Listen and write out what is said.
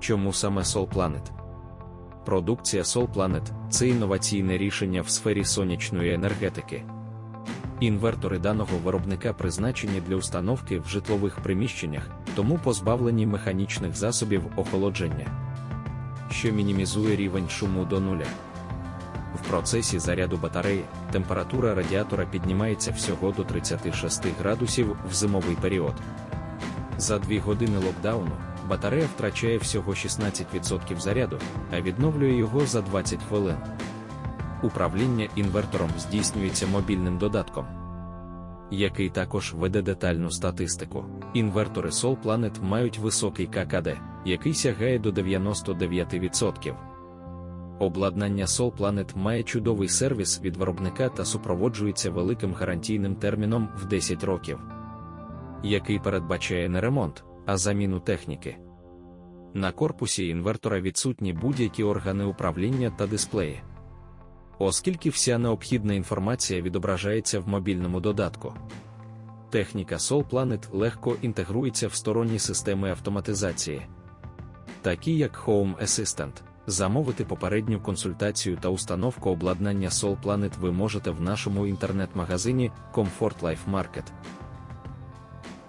Чому саме Sol Planet? Продукція Sol Planet – це інноваційне рішення в сфері сонячної енергетики. Інвертори даного виробника призначені для установки в житлових приміщеннях, тому позбавлені механічних засобів охолодження, що мінімізує рівень шуму до нуля. В процесі заряду батареї температура радіатора піднімається всього до 36 градусів в зимовий період. За 2 години локдауну батарея втрачає всього 16% заряду, а відновлює його за 20 хвилин. Управління інвертором здійснюється мобільним додатком, який також веде детальну статистику. Інвертори Sol Planet мають високий ККД, який сягає до 99%. Обладнання Sol Planet має чудовий сервіс від виробника та супроводжується великим гарантійним терміном в 10 років, який передбачає не ремонт, а заміну техніки. На корпусі інвертора відсутні будь-які органи управління та дисплеї. Оскільки вся необхідна інформація відображається в мобільному додатку. Техніка Sol Planet легко інтегрується в сторонні системи автоматизації, такі як Home Assistant. Замовити попередню консультацію та установку обладнання Sol Planet ви можете в нашому інтернет-магазині Comfort Life Market.